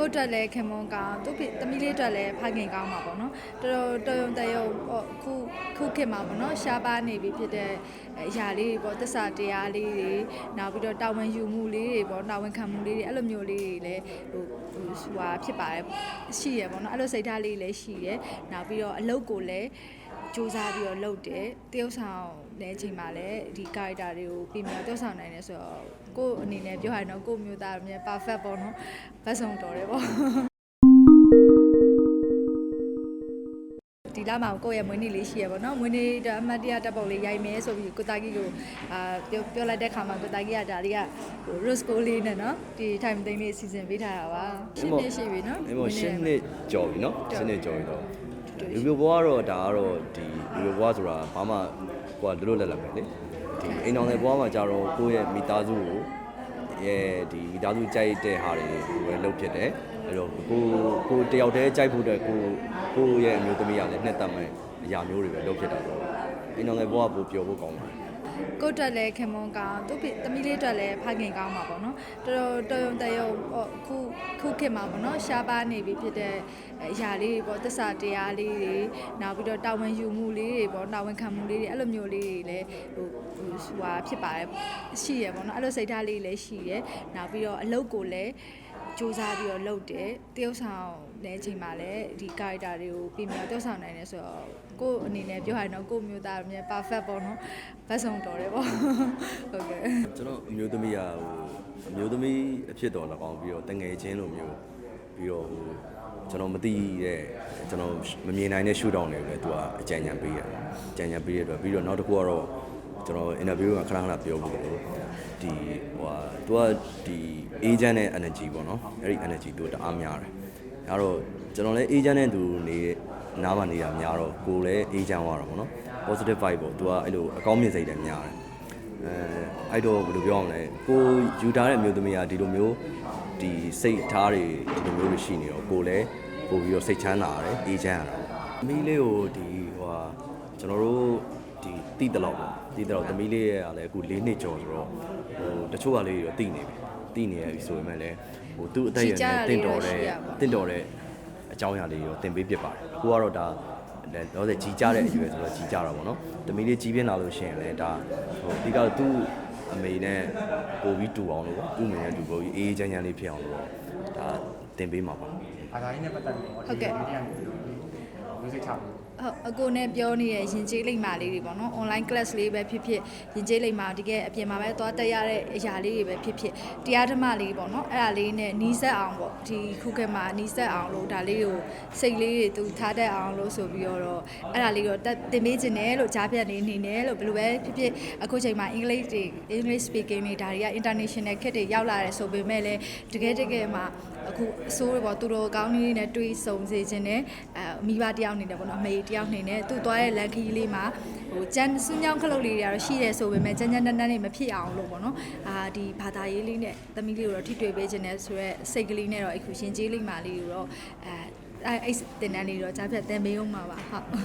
ကိုယ့်အတွက်လည်းခင်မွန်ကောင်းသူ့သမီးလေးအတွက်လည်းဖခင်ကောင်းမှာပေါ့နော်တော်တော်တော်ရုံတရုံဟောခုခုခေတ်မှာပေါ့နော်ရှားပါနေပြီဖြစ်တဲ့အရာလေးတွေပေါ့သစ္စာတရားလေးတွေနောက်ပြီးတော့တာဝန်ယူမှုလေးတွေပေါ့တာဝန်ခံမှုလေးတွေအဲ့လိုမျိုးလေးတွေလည်းဟိုဟိုဟိုဟာဖြစ်ပါတယ်ရှိရပေါ့နော်အဲ့လိုစိတ်ထားလေးလည်းရှိတယ်နောက်ပြီးတော့အလုပ်ကိုလည်း စူးစမ်းပြီးတော့လုပ်တယ်တယောက်ဆောင်တဲ့အချိန်မှာလည်းဒီ character တွေကိုပြင်ပြတယောက်ဆောင်နိုင်တယ်ဆိုတော့ကိုယ့်အနေနဲ့ပြောရရင်တော့ကိုယ့်မျိုးသားအမြဲ perfect ပေါ့နော်ဘတ်စုံတော်တယ်ပေါ့ဒီလာမှာကိုယ့်ရဲ့မွေးနေ့လေးရှိရပါတော့မွေးနေ့အမတ်တရတပ်ပုံလေးရိုက်မယ်ဆိုပြီးကိုတာကြီးကိုအာပြောပြောလိုက်တဲ့ခါမှာကိုတာကြီးကဒါလေးကဟို rose gold လေးနဲ့နော်ဒီ time သိန်းလေးစီစဉ်ပေးထားတာပါရှင်းနေရှိပြီနော်အဲ့ပေါ့ရှင်းနှစ်ကြော်ပြီနော်ကြော်ရှင်းနှစ်ကြော်ပြီတော့ တွေ့လူပြဘွားကတော့ဒါကတော့ဒီလူပြဘွားဆိုတာဘာမှဟိုကလွတ်လွတ်လပ်လပ်ပဲလေဒီအိမ်တော်တဲ့ဘွားမှာကြတော့ကိုယ့်ရဲ့မိသားစုကိုရဲ့ဒီမိသားစုကြိုက်တဲ့ဟာတွေဝယ်လုပ်ဖြစ်တယ်အဲ့တော့ကိုကိုတယောက်တည်းကြိုက်ဖို့အတွက်ကိုကိုရဲ့အမျိုးသမီးကလည်းနှစ်သက်မဲ့အရာမျိုးတွေပဲလုပ်ဖြစ်တာတော့အိမ်တော်တဲ့ဘွားကပိုပျော်ဖို့ကောင်းပါတယ်ကိုယ့်အတွက်လည်းခင်မွန်ကောင်းသူ့သမီးလေးအတွက်လည်းဖခင်ကောင်းမှာပေါ့နော်တော်တော်တော်ရုံတရုံဟောခု ခုခေတ်မှာပေါ့နော်ရှားပါနေပြီဖြစ်တဲ့အရာလေးတွေပေါ့သစ္စာတရားလေးတွေနောက်ပြီးတော့တာဝန်ယူမှုလေးတွေပေါ့တာဝန်ခံမှုလေးတွေအဲ့လိုမျိုးလေးတွေလည်းဟိုဟိုဟိုဟာဖြစ်ပါတယ်ရှိရပေါ့နော်အဲ့လိုစိတ်ထားလေးလည်းရှိတယ်နောက်ပြီးတော့အလုပ်ကိုလည်း စူးစမ်းပြီးတော့လုပ်တယ်တယောက်ဆောင်တဲ့အချိန်မှာလည်းဒီ character တွေကိုပြင်ပြတယောက်ဆောင်နိုင်တယ်ဆိုတော့ကိုယ့်အနေနဲ့ပြောရရင်တော့ကိုယ့်မျိုးသားအမြဲ perfect ပေါ့နော်ဘတ်စုံတော်တယ်ပေါ့ဟုတ်ကဲ့ကျွန်တော်အမျိုးသမီးကဟိုအမျိုးသမီးအဖြစ်တော်၎င်းပြီးတော့တငယ်ချင်းလိုမျိုးပြီးတော့ဟိုကျွန်တော်မသိတဲ့ကျွန်တော်မမြင်နိုင်တဲ့ရှူတောင်းတွေလည်းသူကအကြံဉာဏ်ပေးရတယ်အကြံဉာဏ်ပေးရတဲ့အတွက်ပြီးတော့နောက်တစ်ခုကတော့ ကျွန်တော် interview ကခဏခဏပြောဖို့လို့ဒီဟိုဟာသူကဒီ agent နဲ့ energy ပေါ့နော်အဲ့ဒီ energy သူတအားများတယ်အဲ့တော့ကျွန်တော်လည်း agent နဲ့သူနေနားမနေတာများတော့ကိုယ်လည်း agent သွားတာပေါ့နော် positive vibe ပေါ့သူကအဲ့လိုအကောင်းမြင်စိတ်လည်းများတယ်အဲအဲ့တော့ဘယ်လိုပြောရမလဲကိုယူထားတဲ့အမျိုးသမီးကဒီလိုမျိုးဒီစိတ်ထားတွေဒီလိုမျိုးတွေရှိနေတော့ကိုလည်းပို့ပြီးတော့စိတ်ချမ်းသာရတယ်အေးချမ်းရတာသမီးလေးကိုဒီဟိုဟာကျွန်တော်တို့ ဒီတီးတလောက်ပေါ့တီးတလောက်သမီးလေးရဲ့ကလည်းအခု၄နှစ်ကျော်ဆိုတော့ဟိုတချို့ကလေးတွေတော့တီးနေပြီတီးနေရပြီဆိုပေမဲ့လည်းဟိုသူ့အသက်အရွယ်နဲ့တင့်တော်တဲ့တင့်တော်တဲ့အကြောင်းအရာလေးတွေတော့တင်ပေးဖြစ်ပါတယ်အခုကတော့ဒါတော့တဲ့ကြီးကြတဲ့အရွယ်ဆိုတော့ကြီးကြတာပေါ့နော်။တမီးလေးကြီးပြင်းလာလို့ရှိရင်လည်းဒါဟိုအဓိကသူ့အမေနဲ့ပို့ပြီးတူအောင်လို့ပေါ့သူ့အမေနဲ့တူပို့ပြီးအေးအေးချမ်းချမ်းလေးဖြစ်အောင်လို့ပေါ့ဒါတင်ပေးမှာပါဘာသာရေးနဲ့ပတ်သက်ပြီးတော့ဟုတ်ကဲ့ဒီနေ့ကမျိုးစိတ်ချဘူး ဟုတ်အကိုနဲ့ပြောနေတဲ့ရင်ကျေးလိမ့်မာလေးတွေပေါ့နော် online class လေးပဲဖြစ်ဖြစ်ရင်ကျေးလိမ့်မာတကယ်အပြင်မှာပဲသွားတက်ရတဲ့အရာလေးတွေပဲဖြစ်ဖြစ်တရားဓမ္မလေးပေါ့နော်အဲ့ဒါလေးနဲ့နီးစပ်အောင်ပေါ့ဒီခုခေတ်မှာနီးစပ်အောင်လို့ဒါလေးကိုစိတ်လေးတွေသူထားတတ်အောင်လို့ဆိုပြီးတော့အဲ့ဒါလေးတော့တက်တင်ပေးခြင်းနဲ့လို့ကြားပြတ်နေနေတယ်လို့ဘယ်လိုပဲဖြစ်ဖြစ်အခုချိန်မှာ English တွေ English speaking တွေဒါတွေက international ခက်တွေရောက်လာတယ်ဆိုပေမဲ့လည်းတကယ်တကယ်မှာ အခုအစိုးရပေါ့သူတို့ကောင်းကြီးနဲ့တွေးဆုံစေခြင်းနဲ့အဲမိဘတယောက်နေတယ်ပေါ့နော်အမေတယောက်နေနဲ့သူ့သွားတဲ့လန်ခီလေးမှာဟိုကျန်စူးညောင်းခလုတ်လေးတွေကတော့ရှိတယ်ဆိုပေမဲ့ကျန်ကျန်တန်းတန်းနေမဖြစ်အောင်လို့ပေါ့နော်အာဒီဘာသာရေးလေးနဲ့သမီးလေးကိုတော့ထိတွေ့ပေးခြင်းနဲ့ဆိုရက်စိတ်ကလေးနဲ့တော့အခုရှင်ကြီးလေးမာလေးကိုတော့အဲအဲအဲ့တင်တန်းလေးတော့ကြားဖြတ်တင်ပေးအောင်ပါပါဟုတ်